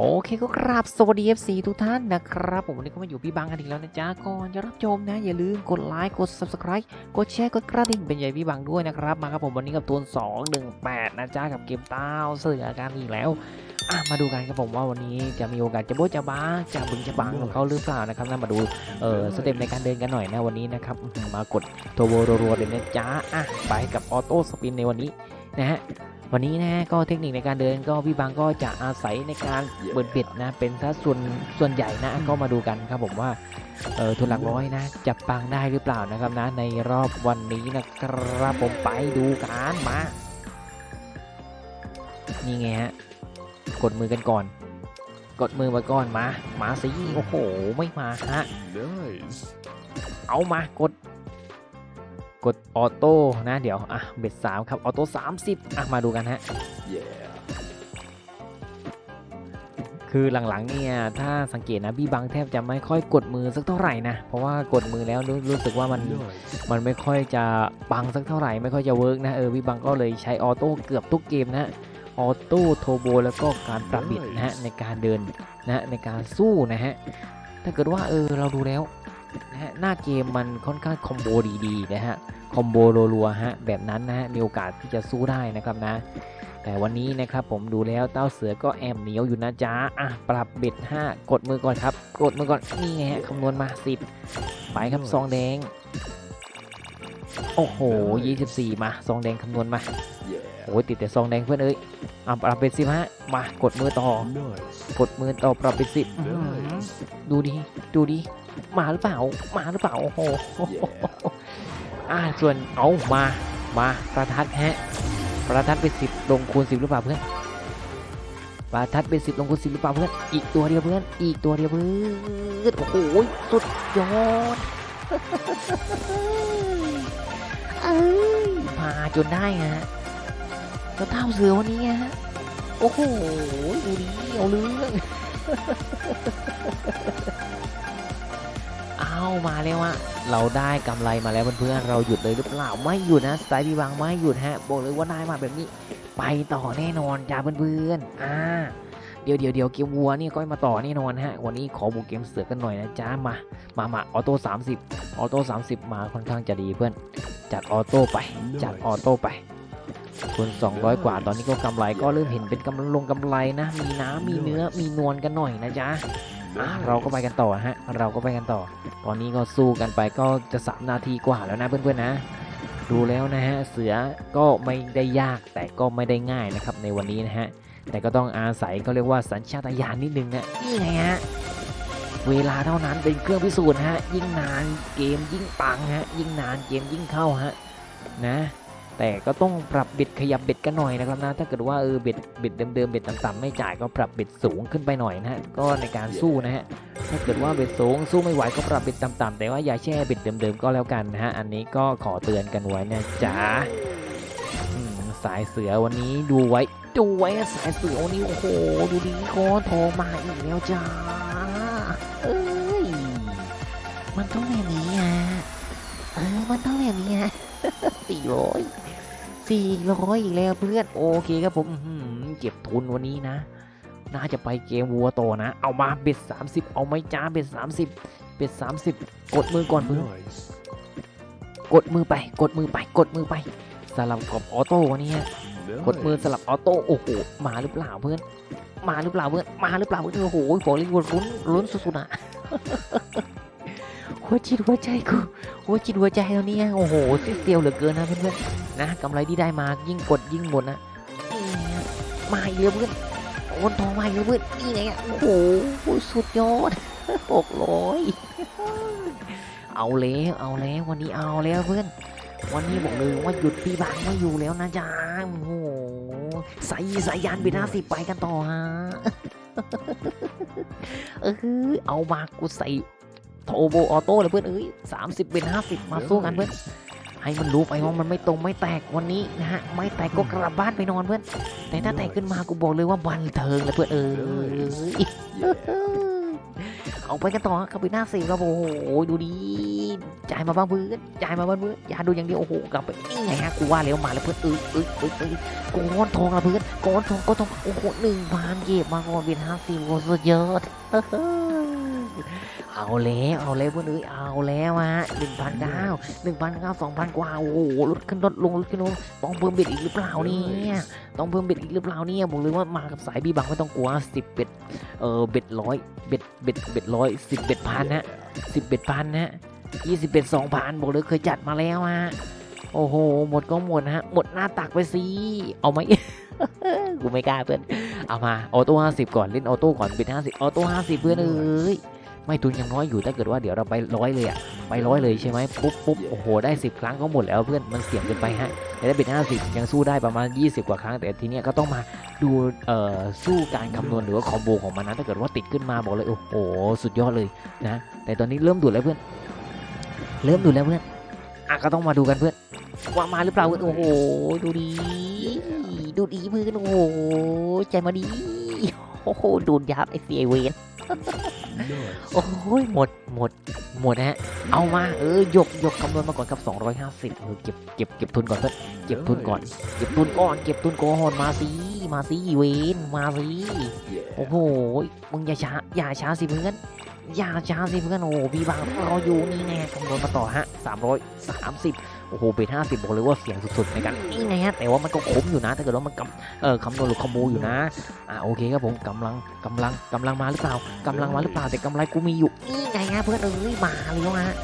โอเคก็กราบสวัสดี FC ทุกท่านนะครับ ผมวันนี้ก็มาอยู่พี่บังกันอีกแล้วนะจ๊ะก่อนจะรับชมนะ อย่าลืมกดไลค์กด Subscribe กดแชร์กดกระดิ่งเป็นใหญ่พี่บังด้วยนะครับ มาครับผมวันนี้กับทุน218 นะจ๊ะกับเกมต้าเสือการอีกแล้วอะมาดูกันครับผมว่าวันนี้จะมีโอกาสจะโบ๊ะจะบ้าจะบึงจะบังของเขาหรือเปล่านะครับนะมาดูเออสเต็ปในการเดินกันหน่อยนะวันนี้นะครับมากดโทโบรัวๆเลยนะจ๊ะอะไปกับออโต้สปินในวันนี้นะฮะ วันนี้นะก็เทคนิคในการเดินก็พี่บางก็จะอาศัยในการเบิดเบ็ดนะ เป็นถ้าส่วนส่วนใหญ่นะก็มาดูกันครับผมว่าเออทุนหลักร้อยนะจะปังได้หรือเปล่านะครับนะ ในรอบวันนี้นะครับผมไปดูกันมานี่ไงฮะกดมือกันก่อน กดมือมาก่อนมามาสิโอ้โหไม่มาฮะ Nice. เอามากด กดออโต้นะ เดี๋ยวอะเบ็ดสามครับออโต้สามสิบอะมาดูกันฮะ Yeah. คือหลังๆเนี่ยถ้าสังเกตนะพี่บังแทบจะไม่ค่อยกดมือสักเท่าไหร่นะเพราะว่ากดมือแล้วรู้รู้สึกว่ามันมันไม่ค่อยจะปังสักเท่าไหร่ไม่ค่อยจะเวิร์กนะเออพี่บังก็เลยใช้ออโต้เกือบทุกเกมนะออโต้โทโบแล้วก็การปรับบิดนะฮะในการเดินนะในการสู้นะฮะถ้าเกิดว่าเออเราดูแล้ว นะฮะหน้าเกมมันค่อนข้างคอมโบดีๆนะฮะคอมโบรัวๆฮะแบบนั้นนะฮะมีโอกาสที่จะสู้ได้นะครับนะ แต่วันนี้นะครับผมดูแล้วเต้าเสือก็แอมเหนียวอยู่นะจ๊ะอะปรับเบ็ด5กดมือก่อนครับ กดมือก่อนนี่ไงฮะคำนวณมา 10 ไปครับซองแดง โอ้โห 24 มาซองแดงคำนวณมา Yeah. โอ้ยติดแต่ซองแดงเพื่อนเอ้ยอะปรับเป็น10ฮะมากดมือต่อ Nice. กดมือต่อปรับเป็น10อื้อหือ Nice. ดูดิดูดิ มาหรือเปล่า มาหรือเปล่า โอ้โห Yeah. อ่าส่วนเอามา มาประทัดฮะ ประทัดเป็นสิบลงคูณสิบหรือเปล่าเพื่อน ประทัดเป็นสิบลงคูณสิบหรือเปล่าเพื่อน อีกตัวเดียวเพื่อน อีกตัวเดียวเพื่อน โอ้โห สุดยอดเอ้ยมาจนได้ฮะแล้วเท่าเสือวันนี้ฮะ โอ้โห ดูดิเอาเรื่องเอามาแล้วอะเราได้กำไรมาแล้วเพื่อนๆเราหยุดเลยหรือเปล่าไม่หยุดนะสไตล์พี่บางไม่หยุดฮะบอกเลยว่าได้มาแบบนี้ ไปต่อแน่นอนจ้าเพื่อนๆอ่าเดี๋ยวเดี๋ยวเดี๋ยวเกมวัวนี่ก็มาต่อแน่นอนฮะวันนี้ขอบุกเกมเสือกันหน่อยนะจ้ามามามาออโต้30ออโต้30มาค่อนข้างจะดีเพื่อนจัดออโต้ไปจัดออโต้ไปทุน200 กว่า ตอนนี้ก็กำไรก็เริ่มเห็นเป็นกำลงกำไรนะ มีน้ำมีเนื้อมีนวลกันหน่อยนะจ๊ะอะ เราก็ไปกันต่อฮะ เราก็ไปกันต่อ ตอนนี้ก็สู้กันไปก็จะสามนาทีกว่าแล้วนะเพื่อนๆนะ ดูแล้วนะฮะ เสือก็ไม่ได้ยากแต่ก็ไม่ได้ง่ายนะครับในวันนี้นะฮะ แต่ก็ต้องอาศัยเขาเรียกว่าสัญชาตญาณนิดนึงนะนี่ไงฮะ เวลาเท่านั้นเป็นเครื่องพิสูจน์ฮะ ยิ่งนานเกมยิ่งปังฮะ ยิ่งนานเกมยิ่งเข้าฮะ นะ แต่ก็ต้องปรับเบ็ดขยับเบ็ดกันหน่อยนะครับนะถ้าเกิดว่าเออเบ็ดเบ็ดเดิมๆเบ็ดต่ำๆไม่จ่ายก็ปรับเบ็ดสูงขึ้นไปหน่อยนะฮะก็ในการสู้นะฮะถ้าเกิดว่าเบ็ดสูงสู้ไม่ไหวก็ปรับเบ็ดต่ำๆแต่ว่าอย่าแช่เบ็ดเดิมๆก็แล้วกันนะฮะอันนี้ก็ขอเตือนกันไว้นะจ๊ะสายเสือวันนี้ดูไว้ดูไว้สายเสือวันนี้โอ้โหดูดีคอทองมาอีกแล้วจ้าเอ้ยมันต้องแบบนี้อะเออมันต้องแบบนี้อะ สี่ร้อยสี่ร้อยอีกแล้วเพื่อนโอเคครับผมอื้อหือเก็บทุนวันนี้นะ น่าจะไปเกมวัวโตนะ เอามาเบ็ด30เอาไหม่จ้าเบ็ด30เบ็ด30กดมือก่อนเพื่อน Nice. กดมือไป กดมือไป กดมือไปสลับกับออโต้วันนี้ฮะกดมือสลับออโต้โอ้โหมาหรือเปล่าเพื่อนมาหรือเปล่าเพื่อนมาหรือเปล่าเพื่อนโอ้โหบอกเลยว่าลุ้นลุ้นสุดๆอะ หัวจิตหัวใจกูหัวจิตหัวใจตอนนี้โอ้โหเซียวเหลือเกินนะเพื่อนๆนะกำไรที่ได้มายิ่งกดยิ่งหมดนะมาอีกแล้วเพื่อนโอนทองมาอีกแล้วเพื่อนนี่ไงโอ้โหสุดยอดหกร้อยเอาแล้วเอาแล้ววันนี้เอาแล้วเพื่อน วันนี้บอกเลยว่าหยุดพี่บางไม่อยู่แล้วนะจ๊ะโอ้โหใส่สายยานไปห้าสิไปกันต่อฮะเออเอามากูใส่ โทโบออโต้เลยเพื่อนเอ้ยสามสิบเป็นห้าสิบมาสู้กันเพื่อนให้มันรู้ไปว่ามันไม่ตรงไม่แตกวันนี้นะฮะไม่แตกก็กลับบ้านไปนอนเพื่อน แต่ถ้าแตกขึ้นมากูบอกเลยว่าบันเทิงเลยเพื่อนเออ Yeah. เอาไปกันต่อครับไปหน้าสี่ครับโอ้โหดูดีจ่ายมาบ้างเพื่อนจ่ายมาบ้างเพื่อนอย่าดูอย่างเดียวโอ้โหกลับไปนี่ไงฮะกูว่าแล้วมาแล้วเพื่อนเอ้ยเอ้ยเอ้ยเอ้ยก้อนทองละเพื่อนก้อนทองก้อนทองโอ้โหหนึ่งพันเก็บมาก่อนเป็นห้าสิบโอ้สุดยอด เอาแล้วเอาแล้วเพื่อนเอ้ยเอาแล้วฮะหนึ่งพันเก้าหนึ่งพันเก้าสองพันกว่าโอ้โหลดขึ้นลดลงลดขึ้นลงต้องเพิ่มเบ็ดอีกหรือเปล่าเนี่ยต้องเพิ่มเบ็ดอีกหรือเปล่าเนี่ยบอกเลยว่ามากับสายบีบังไม่ต้องกลัวสิบเบ็ดเออเบ็ดร้อยเบ็ดเบ็ดเบ็ดร้อยสิบเบ็ดพันฮะสิบเบ็ดพันฮะยี่สิบเบ็ดสองพันบอกเลยเคยจัดมาแล้วฮะโอ้โห หมดก็หมดฮะ หมดหน้าตักไปสิ เอาไหม กูไม่กล้าเพื่อน เอามา ออโต้ห้าสิบก่อน เล่นออโต้ก่อนเบ็ดห้าสิบออโต้ห้าสิบเพื่อนเอ้ย ไม่ทุนยังน้อยอยู่ถ้าเกิดว่าเดี๋ยวเราไปร้อยเลยอะไปร้อยเลยใช่ไหมปุ๊บปุ๊บโอ้โหได้สิบครั้งก็หมดแล้วเพื่อนมันเสี่ยงเกินไปฮะแต่ถ้าเป็นห้าสิบยังสู้ได้ประมาณ 20 กว่าครั้ง แต่ทีเนี้ยก็ต้องมาดูเอ่อสู้การคำนวณหรือว่าคอมโบของมันนะถ้าเกิดว่าติดขึ้นมาบอกเลยโอ้โหสุดยอดเลยนะแต่ตอนนี้เริ่มดูดแล้วเพื่อนเริ่มดูดแล้วเพื่อนอะก็ต้องมาดูกันเพื่อนว่ามาหรือเปล่าเพื่อนโอ้โหดูดีดูดีเพื่อนโอ้โหใจมาดีโอ้โหดูดยับไอซีไอเวน โอ้ยหมดหมดหมดนะฮะเอามาเออยกยกคำนวณมาก่อนครับ 250เออเก็บเก็บเก็บทุนก่อนเพื่อนเก็บทุนก่อน Nice. เก็บทุนก่อนเก็บทุนก่อนมาสิมาสิเวนมาสิ Yeah. โอ้โหมึงอย่าช้าอย่าช้าสิเพื่อนอย่าช้าสิเพื่อนโอ้โหพี่บางรออยู่นี่ไงคำนวณมาต่อฮะ330 โอ้โหเป็น50บอกเลยว่าเสียงสุดๆในการนี่ไงฮะแต่ว่ามันก็คุ้มอยู่นะถ้าเกิดว่ามันกำเออคำนวณหรือคอมโบอยู่นะอ่าโอเคครับผมกำลังกำลังกำลังมาหรือเปล่ากำลังมาหรือเปล่าแต่กำไรกูมีอยู่นี่ไงฮะเพื่อนเอ้ยมาแล้วฮะ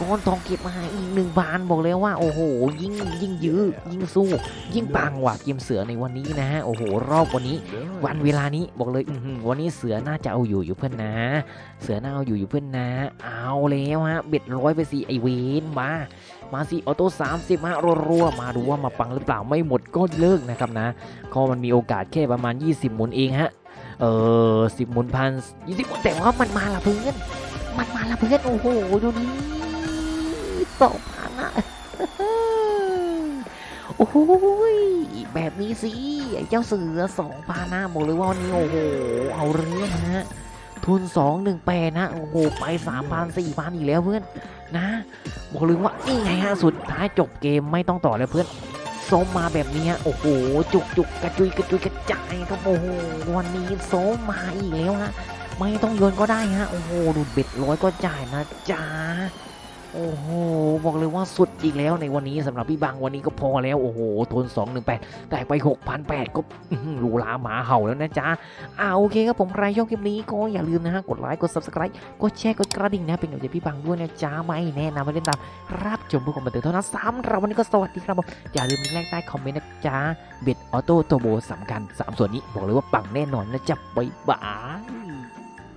ก้อนทองเก็บมาอีกหนึ่งบานบอกเลยว่าโอ้โห ยิ่งยิ่งยื้อยิ่งสู้ ยิ่งปังกว่าเกมเสือในวันนี้นะฮะโอ้โห รอบวันนี้ Nice. วันเวลานี้บอกเลยอื้อหือวันนี้เสือน่าจะเอาอยู่อยู่เพื่อนนะ เสือน่าเอาอยู่อยู่เพื่อนนะ เอาแล้วฮะเบ็ดร้อยไปสิไอเวนมา มาสิออโต้สามสิบฮะรัวๆมาดูว่ามาปังหรือเปล่าไม่หมดก็เลิกนะครับนะก็มันมีโอกาสแค่ประมาณ 20 หมุนเองฮะเออสิบหมุนพันยี่สิบหมุนแต่ว่ามันมาละเพื่อนมันมาละเพื่อนโอ้โหดูนี่สองพันอะโอ้โหแบบนี้สิไอ้เจ้าเสือสองพานะบอกเลยว่าวันนี้โอ้โหเอาเรื่องนะฮะ ทุนสองหนึ่งแปดนะ โอ้โห ไปสามพันสี่พันอีกแล้วเพื่อน นะ บอกเลยว่า นี่ไงฮะ สุดท้ายจบเกมไม่ต้องต่อแล้วเพื่อนส้มมาแบบนี้โอ้โห จุกจุกกระจุยกระจุยกระจายครับโอ้โห วันนี้ส้มมาอีกแล้วฮะ ไม่ต้องโยนก็ได้ฮะ โอ้โห ดูดเบ็ดร้อยก็จ่ายนะจ้า โอ้โหบอกเลยว่าสุดอีกแล้วในวันนี้สำหรับพี่บังวันนี้ก็พอแล้ว โอ้โหทุน218 แต่ไป 6,800 ก็หรูหราหมาเห่าแล้วนะจ๊ะอ่าโอเคครับผมใครชอบคลิปนี้ก็อย่าลืมนะฮะ กดไลค์ กด subscribe กดแชร์ กดกระดิ่งนะ เป็นกำลังใจพี่บังด้วยนะจ๊ะ ไม่แนะนำไม่เล่นตาม รับชมเพื่อความบันเทิงเท่านั้นสำหรับวันนี้ก็สวัสดีครับผมอย่าลืมลิงก์แรกใต้คอมเมนต์นะจ๊ะเบ็ดออโต้โตโบสำคัญ 3 ส่วนนี้บอกเลยว่าปังแน่นอนนะจ๊ะบ๊ายบาย